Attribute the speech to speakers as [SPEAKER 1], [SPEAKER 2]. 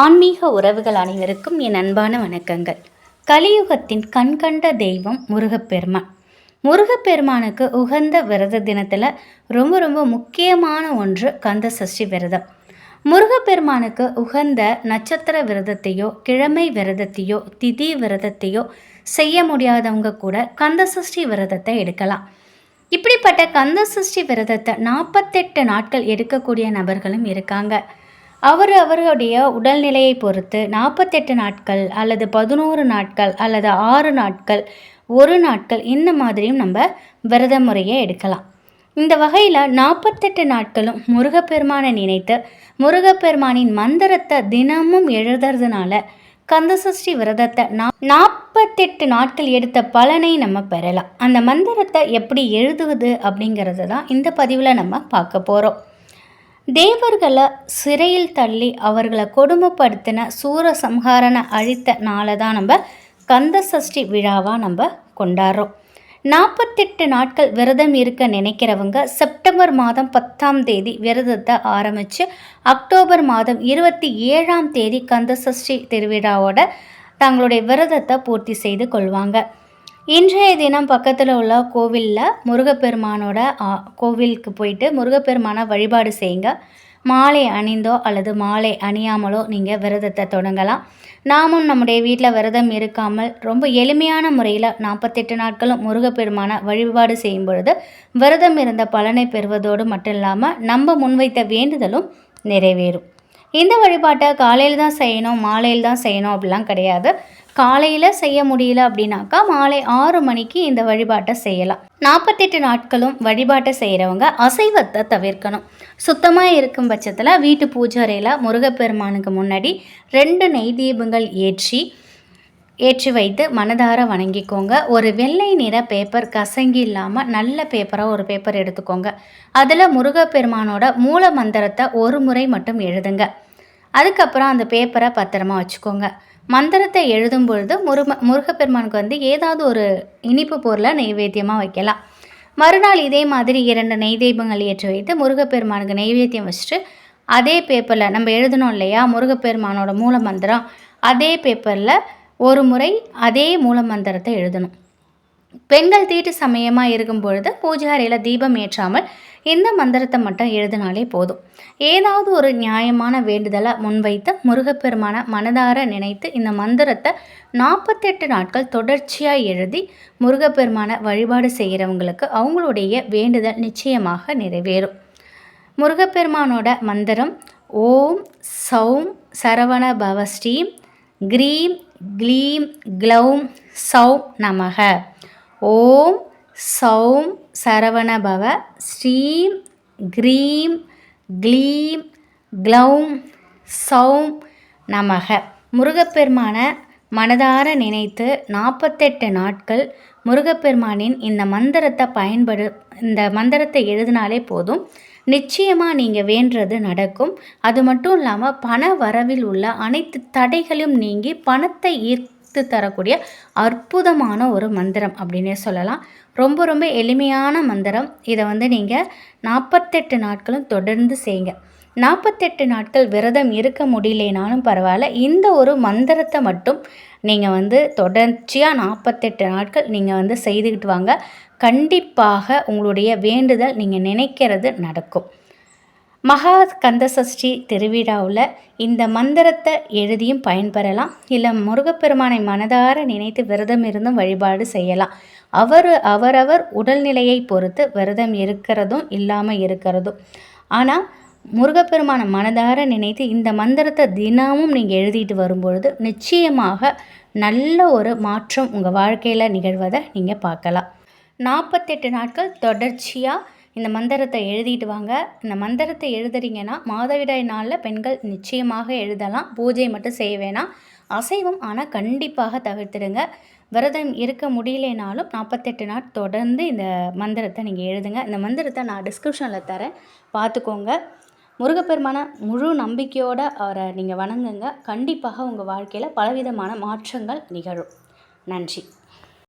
[SPEAKER 1] ஆன்மீக உறவுகள் அனைவருக்கும் என் அன்பான வணக்கங்கள். கலியுகத்தின் கண்கண்ட தெய்வம் முருகப்பெருமான். முருகப்பெருமானுக்கு உகந்த விரத தினத்தில் ரொம்ப ரொம்ப முக்கியமான ஒன்று கந்த சஷ்டி விரதம். முருகப்பெருமானுக்கு உகந்த நட்சத்திர விரதத்தையோ கிழமை விரதத்தையோ திதி விரதத்தையோ செய்ய முடியாதவங்க கூட கந்த சஷ்டி விரதத்தை எடுக்கலாம். இப்படிப்பட்ட கந்த சஷ்டி விரதத்தை நாற்பத்தெட்டு நாட்கள் எடுக்கக்கூடிய நபர்களும் இருக்காங்க. அவர் அவர்களுடைய உடல்நிலையை பொறுத்து நாற்பத்தெட்டு நாட்கள் அல்லது பதினோரு நாட்கள் அல்லது ஆறு நாட்கள் ஒரு நாட்கள் இந்த மாதிரியும் நம்ம விரத முறையை எடுக்கலாம். இந்த வகையில் நாற்பத்தெட்டு நாட்களும் முருகப்பெருமானை நினைத்து முருகப்பெருமானின் மந்திரத்தை தினமும் எழுதுறதுனால கந்தசஷ்டி விரதத்தை நா நாற்பத்தெட்டு நாட்கள் எடுத்த பலனை நம்ம பெறலாம். அந்த மந்திரத்தை எப்படி எழுதுவது அப்படிங்கிறது தான் இந்த பதிவில் நம்ம பார்க்க போகிறோம் தேவர்களை சிறையில் தள்ளி அவர்களை கொடுமைப்படுத்தின சூரசம்ஹாரனை அழித்த நாளை தான் நம்ம கந்த சஷ்டி விழாவாக நம்ம கொண்டாடுறோம். நாற்பத்தெட்டு நாட்கள் விரதம் இருக்க நினைக்கிறவங்க செப்டம்பர் மாதம் பத்தாம் தேதி விரதத்தை ஆரம்பித்து அக்டோபர் மாதம் இருபத்தி ஏழாம் தேதி கந்த சஷ்டி திருவிழாவோட தங்களுடைய விரதத்தை பூர்த்தி செய்து கொள்வாங்க. இன்றைய தினம் பக்கத்தில் உள்ள கோவிலில் முருகப்பெருமானோட கோவிலுக்கு போயிட்டு முருகப்பெருமானை வழிபாடு செய்யுங்க. மாலை அணிந்தோ அல்லது மாலை அணியாமலோ நீங்கள் விரதத்தை தொடங்கலாம். நாமும் நம்முடைய வீட்டில் விரதம் இருக்காமல் ரொம்ப எளிமையான முறையில் நாற்பத்தெட்டு நாட்களும் முருகப்பெருமான வழிபாடு செய்யும் பொழுது விரதம் இருந்த பலனை பெறுவதோடு மட்டும் இல்லாமல் நம்ம முன்வைத்த வேண்டுதலும் நிறைவேறும். இந்த வழிபாட்டை காலையில் தான் செய்யணும் மாலையில் தான் செய்யணும் அப்படிலாம் கிடையாது. காலையில் செய்ய முடியல அப்படின்னாக்கா மாலை ஆறு மணிக்கு இந்த வழிபாட்டை செய்யலாம். நாற்பத்தெட்டு நாட்களும் வழிபாட்டை செய்கிறவங்க அசைவத்தை தவிர்க்கணும். சுத்தமாக இருக்கும் பட்சத்தில் வீட்டு பூஜாரையில் முருகப்பெருமானுக்கு முன்னாடி ரெண்டு நெய் தீபங்கள் ஏற்றி ஏற்றி வைத்து மனதார வணங்கிக்கோங்க. ஒரு வெள்ளை நிற பேப்பர் கசங்கி இல்லாமல் நல்ல பேப்பராக ஒரு பேப்பர் எடுத்துக்கோங்க. அதில் முருகப்பெருமானோட மூல மந்திரத்தை ஒரு முறை மட்டும் எழுதுங்க. அதுக்கப்புறம் அந்த பேப்பரை பத்திரமா வச்சுக்கோங்க. மந்திரத்தை எழுதும் பொழுது முரும முருகப்பெருமானுக்கு வந்து ஏதாவது ஒரு இனிப்பு பொருளை நெய்வேத்தியமாக வைக்கலாம். மறுநாள் இதே மாதிரி இரண்டு நெய் தெய்வங்கள் ஏற்றி வைத்து முருகப்பெருமானுக்கு நெய்வேத்தியம் வச்சுட்டு அதே பேப்பரில் நம்ம எழுதணும் இல்லையா? முருகப்பெருமானோட மூல மந்திரம் அதே பேப்பரில் ஒரு முறை அதே மூல மந்திரத்தை எழுதணும். பெண்கள் தீட்டு சமயமாக இருக்கும் பொழுது பூஜாரியில் தீபம் ஏற்றாமல் இந்த மந்திரத்தை மட்டும் எழுதினாலே போதும். ஏதாவது ஒரு நியாயமான வேண்டுதலை முன்வைத்து முருகப்பெருமான மனதார நினைத்து இந்த மந்திரத்தை நாற்பத்தெட்டு நாட்கள் தொடர்ச்சியாக எழுதி முருகப்பெருமான வழிபாடு செய்கிறவங்களுக்கு அவங்களுடைய வேண்டுதல் நிச்சயமாக நிறைவேறும். முருகப்பெருமானோட மந்திரம் ஓம் சௌம் சரவண பவஸ்ரீம் க்ரீம் க்ளீம் க்ளௌம் சௌம் நமக. ஓம் சௌம் சரவணபவ ஸ்ரீம் க்ரீம் க்ளீம் க்ளௌம் சௌம் நமக. முருகப்பெருமான மனதார நினைத்து நாற்பத்தெட்டு நாட்கள் முருகப்பெருமானின் இந்த மந்திரத்தை பயன்படு இந்த மந்திரத்தை எழுதினாலே போதும். நிச்சயமாக நீங்கள் வேண்டது நடக்கும். அது மட்டும் இல்லாமல் பண வரவில் உள்ள அனைத்து தடைகளும் நீங்கி பணத்தை ஈர்த்து தரக்கூடிய அற்புதமான ஒரு மந்திரம் அப்படின்னே சொல்லலாம். ரொம்ப ரொம்ப எளிமையான மந்திரம். இதை வந்து நீங்கள் நாற்பத்தெட்டு நாட்களும் தொடர்ந்து செய்யுங்க. நாற்பத்தெட்டு நாட்கள் விரதம் இருக்க முடியலனாலும் பரவாயில்ல. இந்த ஒரு மந்திரத்தை மட்டும் நீங்கள் வந்து தொடர்ச்சியாக நாற்பத்தெட்டு நாட்கள் நீங்கள் வந்து செய்துக்கிட்டு வாங்க. கண்டிப்பாக உங்களுடைய வேண்டுதல் நீங்கள் நினைக்கிறது நடக்கும். மகா கந்தசஷ்டி திருவிழாவில் இந்த மந்திரத்தை எழுதியும் பயன்பெறலாம். இல்லை முருகப்பெருமானை மனதார நினைத்து விரதம் இருந்தும் வழிபாடு செய்யலாம். அவர் அவரவர் உடல்நிலையை பொறுத்து விரதம் இருக்கிறதும் இல்லாமல் இருக்கிறதும். ஆனால் முருகப்பெருமானை மனதார நினைத்து இந்த மந்திரத்தை தினமும் நீங்கள் எழுதிட்டு வரும்பொழுது நிச்சயமாக நல்ல ஒரு மாற்றம் உங்கள் வாழ்க்கையில் நிகழ்வதை நீங்கள் பார்க்கலாம். நாற்பத்தெட்டு நாட்கள் தொடர்ச்சியாக இந்த மந்திரத்தை எழுதிட்டு வாங்க. இந்த மந்திரத்தை எழுதுறீங்கன்னா மாதவிடாய் நாளில் பெண்கள் நிச்சயமாக எழுதலாம். பூஜை மட்டும் செய்ய வேணாம். அசைவம் ஆனால் கண்டிப்பாக தவிர்த்துடுங்க. விரதம் இருக்க முடியலனாலும் நாற்பத்தெட்டு நாள் தொடர்ந்து இந்த மந்திரத்தை நீங்கள் எழுதுங்க. இந்த மந்திரத்தை நான் டிஸ்கிரிப்ஷனில் தரேன். பார்த்துக்கோங்க முருகப்பெருமான முழு நம்பிக்கையோடு அவரை நீங்கள் வணங்குங்க. கண்டிப்பாக உங்கள் வாழ்க்கையில் பலவிதமான மாற்றங்கள் நிகழும். நன்றி.